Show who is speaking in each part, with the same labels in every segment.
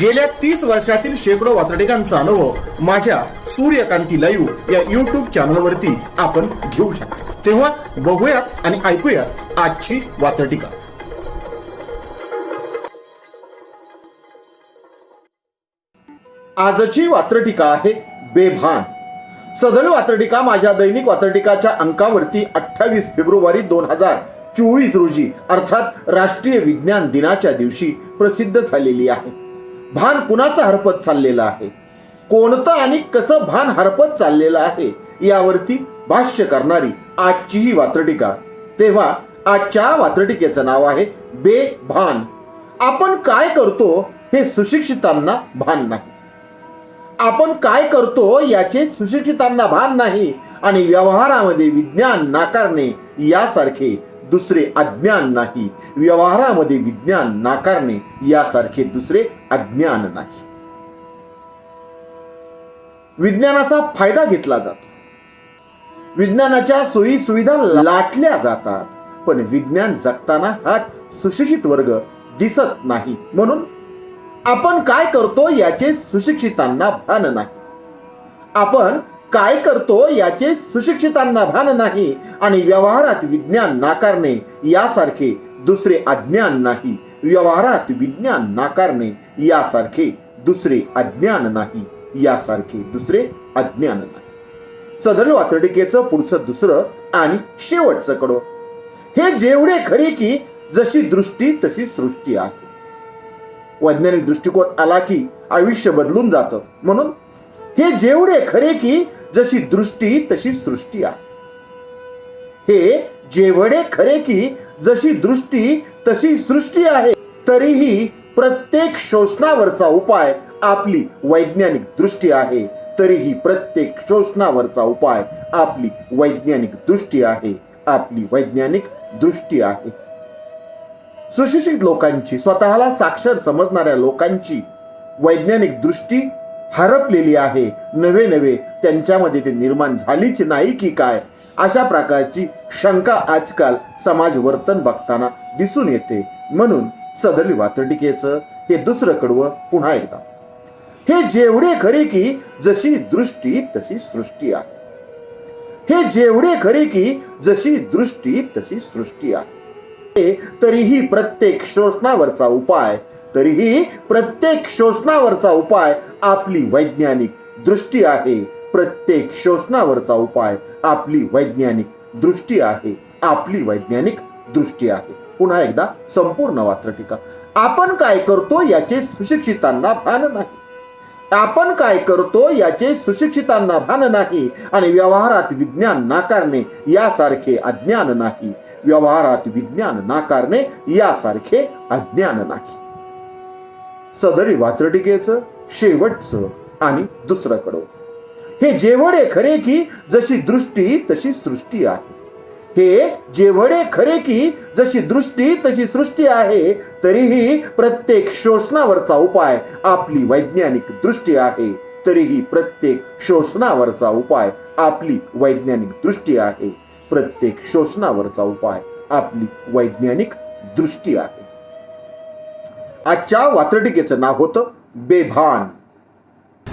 Speaker 1: गेल्या तीस वर्षातील शेकडो वातडिकांचा अनुभव माझ्या सूर्यकांती लाईव्ह या युट्यूब चॅनलवरती आपण घेऊ शकतो. तेव्हा बघूयात आणि ऐकूयात आजची वातडिका आजची वात्रटिका आहे बेभान. सदर वात्रटिका माझ्या दैनिक वात्रटिकाच्या अंकावरती अठ्ठावीस फेब्रुवारी दोन हजार चोवीस रोजी अर्थात राष्ट्रीय विज्ञान दिनाच्या दिवशी प्रसिद्ध झालेली आहे. भान कुणाचं हरपत चाललेलं आहे? कोणतं आणि कसं भान हरपत चाललेलं आहे? यावरती भाष्य करणारी आजची ही वात्रटिका. तेव्हा आजच्या वात्रटिकेचं नाव आहे बेभान. आपण काय करतो हे सुशिक्षितांना भान नाही. आपण काय करतो याचे सुशिक्षितांना भान नाही आणि व्यवहारामध्ये विज्ञान नाकारणे यासारखे दुसरे अज्ञान नाही. व्यवहारामध्ये विज्ञान नाकारणे यासारखे दुसरे अज्ञान नाही. विज्ञानाचा फायदा घेतला जातो. विज्ञानाच्या सोयी सुविधा लाटल्या जातात पण विज्ञान जगताना हा सुशिक्षित वर्ग दिसत नाही. म्हणून आपण काय करतो याचे सुशिक्षितांना भान नाही. आपण काय करतो याचे सुशिक्षितांना भान नाही आणि व्यवहारात विज्ञान नाकारणे यासारखे दुसरे अज्ञान नाही व्यवहारात विज्ञान नाकारणे यासारखे दुसरे अज्ञान नाही यासारखे दुसरे अज्ञान नाही. सदर वातडिकेचं पुढचं दुसरं आणि शेवटचं कडो. हे जेवढे खरे की जशी दृष्टी तशी सृष्टी आहे. वैज्ञानिक दृष्टिकोन आला की आयुष्य बदलून जातं. म्हणून हे जेवढे खरे की जशी दृष्टी तशी सृष्टी आहे. हे जेवढे खरे की जशी दृष्टी तशी सृष्टी आहे तरीही प्रत्येक शोषणावरचा उपाय आपली वैज्ञानिक दृष्टी आहे. तरीही प्रत्येक शोषणावरचा उपाय आपली वैज्ञानिक दृष्टी आहे. आपली वैज्ञानिक दृष्टी आहे. सुशिक्षित लोकांची स्वतःला साक्षर समजणाऱ्या लोकांची वैज्ञानिक दृष्टी हरपलेली आहे. नवे नवे त्यांच्यामध्ये ते निर्माण झालीच नाही की काय? अशा प्रकारची शंका आजकाल समाज वर्तन बघताना दिसून येते. म्हणून सदली वातडिकेचं हे दुसरं कडवं पुन्हा एकदा. हे जेवढे खरे की जशी दृष्टी तशी सृष्टी आत. हे जेवढे खरे की जशी दृष्टी तशी सृष्टी आत. तरीही प्रत्येक शोषणावरचा उपाय तरीही प्रत्येक शोषणावरचा उपाय आपली वैज्ञानिक दृष्टी आहे प्रत्येक शोषणावरचा उपाय आपली वैज्ञानिक दृष्टी आहे. आपली वैज्ञानिक दृष्टी आहे. पुन्हा एकदा संपूर्ण वात्रटिका आपण काय करतो याचे सुशिक्षितांना भान नाही. आपण काय करतो याचे सुशिक्षितांना भान नाही आणि व्यवहारात विज्ञान नाकारणे यासारखे अज्ञान नाही. व्यवहारात विज्ञान नाकारणे यासारखे अज्ञान नाही. सदरी वात्रटिकेचं शेवटचं आणि दुसरं कडवं. हे जेवढे खरे की जशी दृष्टी तशी सृष्टी आहे. हे जेवढे खरे की जशी दृष्टी तशी सृष्टी आहे तरीही प्रत्येक शोषणावरचा उपाय आपली वैज्ञानिक दृष्टी आहे. तरीही प्रत्येक शोषणावरचा उपाय आपली वैज्ञानिक दृष्टी आहे. प्रत्येक शोषणावरचा उपाय आपली वैज्ञानिक दृष्टी आहे. आजच्या वात्रटिकेचं नाव होतं बेभान.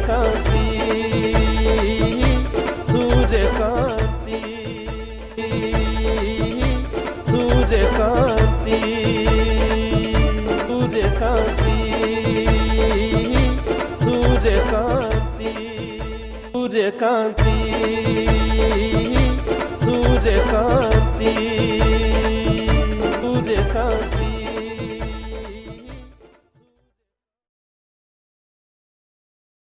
Speaker 2: সূর্যকান্তি সূর্যকান্তি সূর্যকান্তি সূর্যকান্তি সূর্যকান্তি সূর্যকান্তি